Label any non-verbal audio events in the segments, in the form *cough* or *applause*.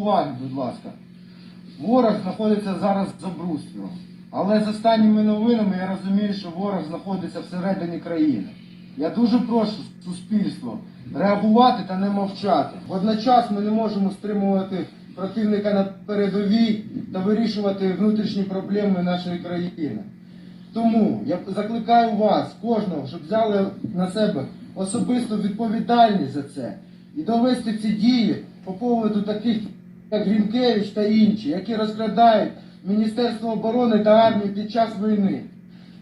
уваги, будь ласка. Ворог знаходиться зараз за бруствером. Але з останніми новинами я розумію, що ворог знаходиться всередині країни. Я дуже прошу суспільство реагувати та не мовчати. Водночас ми не можемо стримувати противника на передовій та вирішувати внутрішні проблеми нашої країни. Тому я закликаю вас, кожного, щоб взяли на себе особисту відповідальність за це і довести ці дії по поводу таких, як Грінкевич та інші, які розкрадають Міністерство оборони та армію під час війни.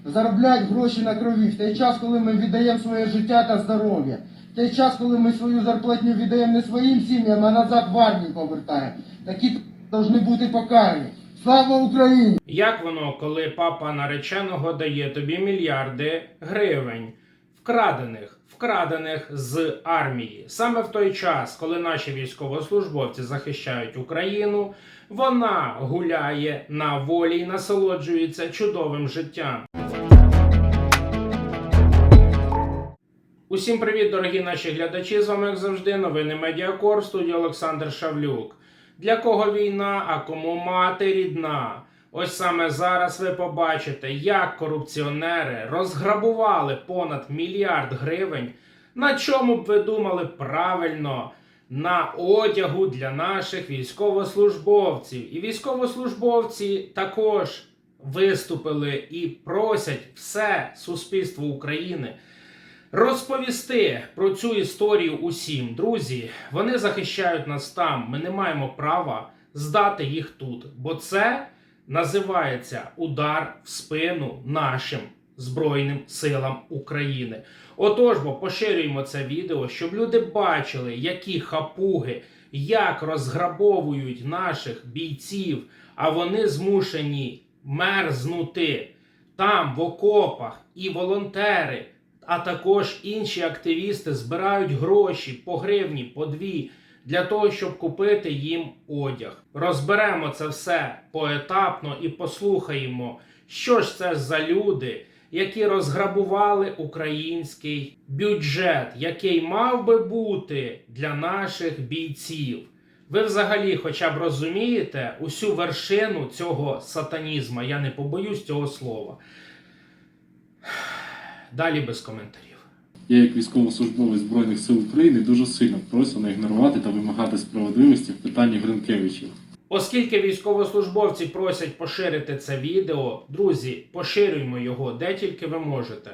Заробляють гроші на крові в той час, коли ми віддаємо своє життя та здоров'я, в той час, коли ми свою зарплатню віддаємо не своїм сім'ям, а назад в армію повертаємо. Такі повинні бути покарані. Слава Україні! Як воно, коли папа нареченого дає тобі мільярди гривень, вкрадених, вкрадених з армії, саме в той час, коли наші військовослужбовці захищають Україну, вона гуляє на волі і насолоджується чудовим життям. Усім привіт, дорогі наші глядачі! З вами, як завжди, новини Медіакор, студія Олександр Шавлюк. Для кого війна, а кому мати рідна. Ось саме зараз ви побачите, як корупціонери розграбували понад мільярд гривень. На чому б ви думали правильно? На одягу для наших військовослужбовців. І військовослужбовці також виступили і просять все суспільство України розповісти про цю історію усім. Друзі, вони захищають нас там. Ми не маємо права здати їх тут, бо це називається удар в спину нашим Збройним силам України. Отож, бо поширюємо це відео, щоб люди бачили, які хапуги, як розграбовують наших бійців, а вони змушені мерзнути там, в окопах, і волонтери, а також інші активісти збирають гроші по гривні, по дві, для того, щоб купити їм одяг. Розберемо це все поетапно і послухаємо, що ж це за люди, які розграбували український бюджет, який мав би бути для наших бійців. Ви взагалі хоча б розумієте усю вершину цього сатанізму, я не побоюсь цього слова. Далі без коментарів. Я, як військовослужбовець Збройних сил України, дуже сильно прошу не ігнорувати та вимагати справедливості в питанні Гринкевичів. Оскільки військовослужбовці просять поширити це відео, друзі, поширюймо його де тільки ви можете,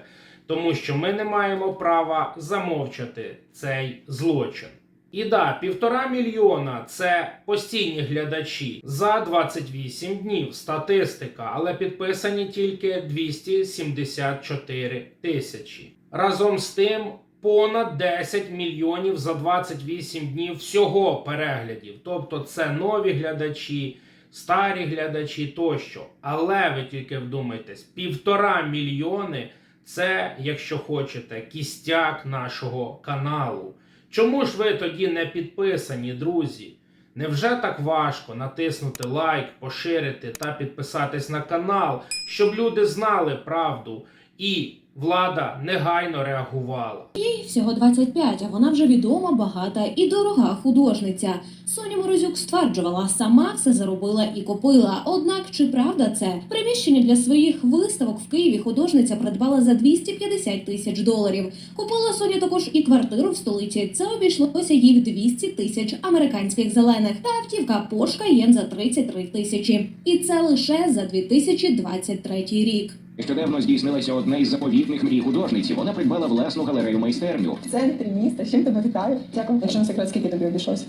тому що ми не маємо права замовчати цей злочин. І да, півтора мільйона це постійні глядачі за 28 днів. Статистика, але підписані тільки 274 тисячі. Разом з тим, понад 10 мільйонів за 28 днів всього переглядів. Тобто це нові глядачі, старі глядачі тощо. Але ви тільки вдумайтесь, півтора мільйони це, якщо хочете, кістяк нашого каналу. Чому ж ви тоді не підписані, друзі? Невже так важко натиснути лайк, поширити та підписатись на канал, щоб люди знали правду і влада негайно реагувала? Їй всього 25, а вона вже відома, багата і дорога художниця. Соня Морозюк стверджувала, сама все заробила і купила. Однак чи правда це? Приміщення для своїх виставок в Києві художниця придбала за 250 тисяч доларів. Купила Соня також і квартиру в столиці. Це обійшлося їй в 200 тисяч американських зелених та автівка Porsche Cayenne за 33 тисячі. І це лише за 2023 рік. Нещодавно здійснилося одне із заповітних мрій художниці. Вона придбала власну галерею майстерню. в центрі міста. З чим тебе вітаю? Дякую. Якщо не секрет, скільки тобі обійшлося?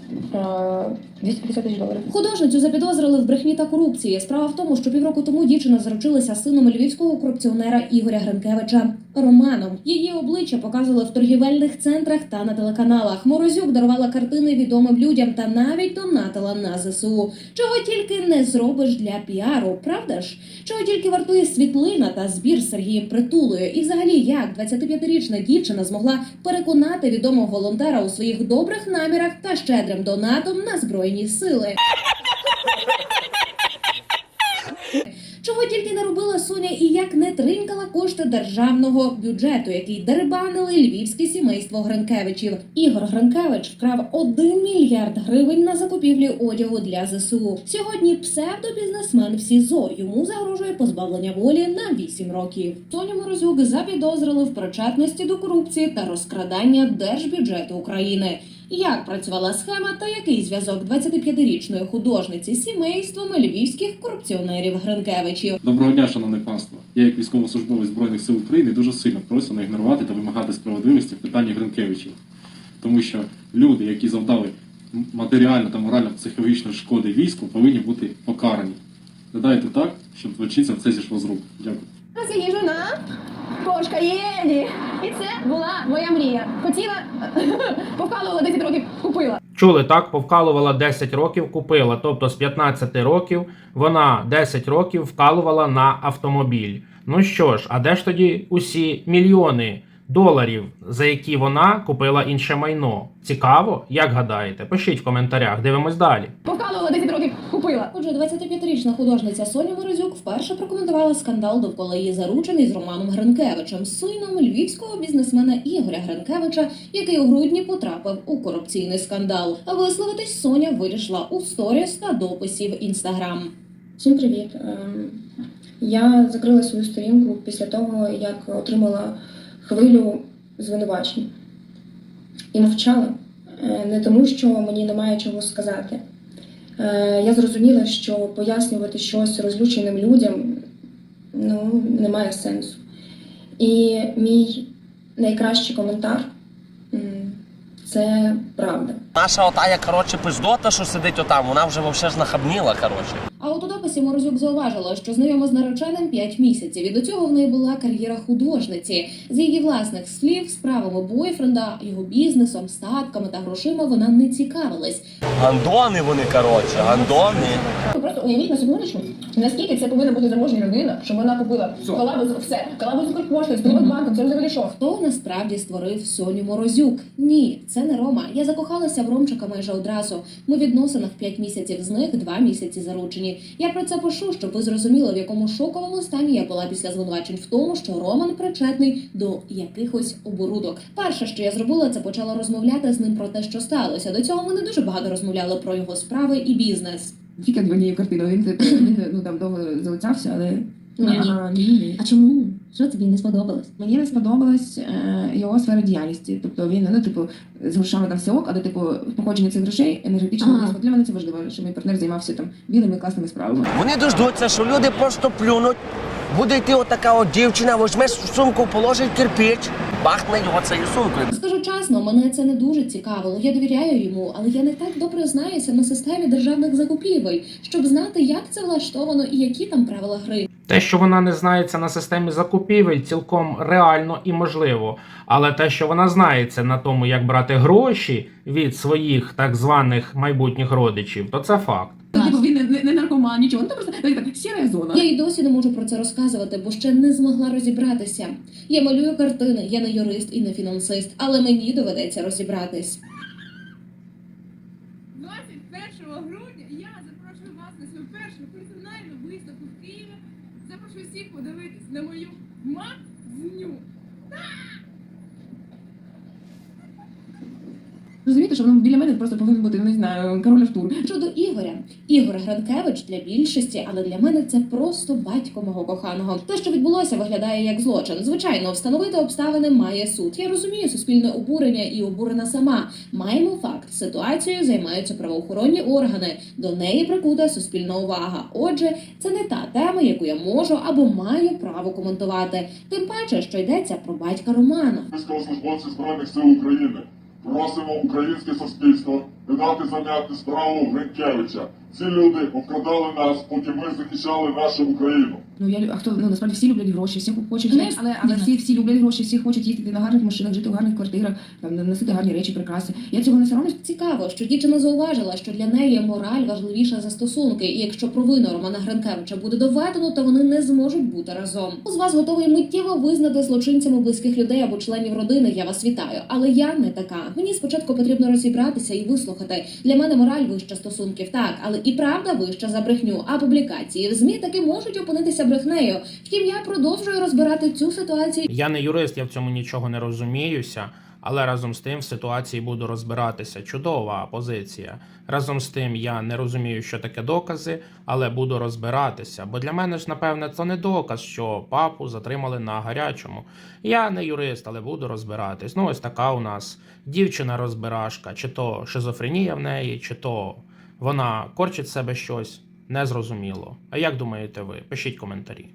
250 тисяч доларів. Художницю запідозрили в брехні та корупції. Справа в тому, що півроку тому дівчина заручилася сином львівського корупціонера Ігоря Гринкевича Романом. Її обличчя показували в торгівельних центрах та на телеканалах. Морозюк дарувала картини відомим людям та навіть донатила на ЗСУ. Чого тільки не зробиш для піару, правда ж? Чого тільки вартує світлина та збір Сергієм Притулою? І взагалі, як 25-річна дівчина змогла переконати відомого волонтера у своїх добрих намірах та щедрим донатом на збройні сили? Чого тільки не робила Соня і як не тринкала кошти державного бюджету, який дерибанили львівське сімейство Гринкевичів. Ігор Гринкевич вкрав 1 мільярд гривень на закупівлі одягу для ЗСУ. Сьогодні псевдобізнесмен в СІЗО йому загрожує позбавлення волі на 8 років. Соню Морозюк запідозрили в причетності до корупції та розкрадання держбюджету України. Як працювала схема та який зв'язок 25-річної художниці з сімейством львівських корупціонерів Гринкевичів? Доброго дня, шановне панство. Я, як військовослужбовець Збройних сил України, дуже сильно прошу не ігнорувати та вимагати справедливості в питанні Гринкевичів. Тому що люди, які завдали матеріально та морально психологічно шкоди війську, повинні бути покарані. Не дайте так, щоб злочинцям це зійшло з рук. Дякую. Я їжу на кошка Єлі. І це була моя мрія. Хотіла, *laughs* повкалувала 10 років, купила. Чули так, повкалувала 10 років, купила. Тобто з 15 років вона 10 років вкалувала на автомобіль. Ну що ж, а де ж тоді усі мільйони доларів, за які вона купила інше майно? Цікаво, як гадаєте? Пишіть в коментарях, дивимось далі. Повкалувала 10 років, купила. Отже, 25-річна художниця Соня Морозюк вперше прокоментувала скандал довкола її заручений з Романом Гринкевичем, сином львівського бізнесмена Ігоря Гринкевича, який у грудні потрапив у корупційний скандал. А висловитись Соня вирішила у сторіс та дописі в інстаграм. Всім привіт. Ем, Я закрила свою сторінку після того, як отримала хвилю звинувачень і мовчала. Е, Не тому, що мені немає чого сказати. Е, Я зрозуміла, що пояснювати щось розлюченим людям ну, немає сенсу. І мій найкращий коментар це правда. Наша отая, коротше, пиздота, що сидить отам, вона вже вовсе ж нахабніла, коротше. А от у дописі Морозюк зауважила, що знайома з нареченим 5 місяців, і до цього в неї була кар'єра художниці. З її власних слів, справами бойфренда, його бізнесом, статками та грошима вона не цікавилась. Гандони вони, коротше, гандони. Просто уявіть на секундочку, наскільки це повинна бути заможна людина, щоб вона купила колабу з все, колабу з Укрпоштою, з Приватбанком, це взагалі що? Хто насправді створив Соню Морозюк? Ні, це не Рома. Я закохалася в Ромчика майже одразу. Ми в відносинах 5 місяців, з них 2 місяці заручені. Я про це пишу, щоб ви зрозуміли, в якому шоковому стані я була після звинувачень в тому, що Роман причетний до якихось оборудок. Перше, що я зробила, це почала розмовляти з ним про те, що сталося. До цього ми не дуже багато розмовляли про його справи і бізнес. Тільки однією картиною. Він, *clears throat* ну, там довго залицявся, але Ні. Ага, ні, ні. А чому? Що тобі не сподобалось? Мені не сподобалась е, його сфера діяльності. Тобто він, ну, типу, з грошами там все ок, але типу походження цих грошей енергетично Ага. Для мене це важливо, щоб мій партнер займався там білими класними справами. Вони дождуться, що люди просто плюнуть. Буде йти отака от дівчина, візьме сумку, положить кирпич, бахне його цією сумкою. Скажу чесно, мене це не дуже цікавило. Я довіряю йому, але я не так добре знаюся на системі державних закупівель, щоб знати, як це влаштовано і які там правила гри. Те, що вона не знається на системі закупівель, цілком реально і можливо. Але те, що вона знається на тому, як брати гроші від своїх так званих майбутніх родичів, то це факт. Типу він не, не, не наркоман, нічого. Ну, це просто так, так, сіра зона. Я й досі не можу про це розказувати, бо ще не змогла розібратися. Я малюю картини, я не юрист і не фінансист, але мені доведеться розібратись. Розумієте, що воно біля мене просто повинен бути, не знаю, король Артур. Щодо Ігоря, Ігор Гранкевич для більшості, але для мене це просто батько мого коханого. Те, що відбулося, виглядає як злочин. Звичайно, встановити обставини має суд. Я розумію суспільне обурення і обурена сама. Маємо факт. Ситуацією займаються правоохоронні органи. До неї прикута суспільна увага. Отже, це не та тема, яку я можу або маю право коментувати. Тим паче, що йдеться про батька Романа. Військовослужбовці Збройних сил України. Просимо українське суспільство не дати зам'яти справу Гринкевича. Ці люди обкрадали нас, поки ми захищали нашу Україну. Ну я лю- а хто ну насправді всі люблять гроші, всі хочуть, Не, але, але всі, всі люблять гроші, всі хочуть їздити на гарних машинах, жити в гарних квартирах, там носити гарні речі, прикраси. Я цього не соромлюсь. Цікаво, що дівчина зауважила, що для неї мораль важливіша за стосунки, і якщо провину Романа Гринкевича буде доведено, то вони не зможуть бути разом. З вас готовий миттєво визнати злочинцями близьких людей або членів родини. Я вас вітаю, але я не така. Мені спочатку потрібно розібратися і вислухати. Послухайте, для мене мораль вища стосунків, так, але і правда вища за брехню. А публікації в змі таки можуть опинитися брехнею. Втім, я продовжую розбирати цю ситуацію Я не юрист, я в цьому нічого не розуміюся, але разом з тим в ситуації буду розбиратися. Чудова позиція. Разом з тим я не розумію, що таке докази, але буду розбиратися. Бо для мене ж, напевне, це не доказ, що папу затримали на гарячому. Я не юрист, але буду розбиратись. Ну, ось така у нас дівчина-розбирашка, чи то шизофренія в неї, чи то вона корчить себе щось. Незрозуміло. А як думаєте ви? Пишіть коментарі.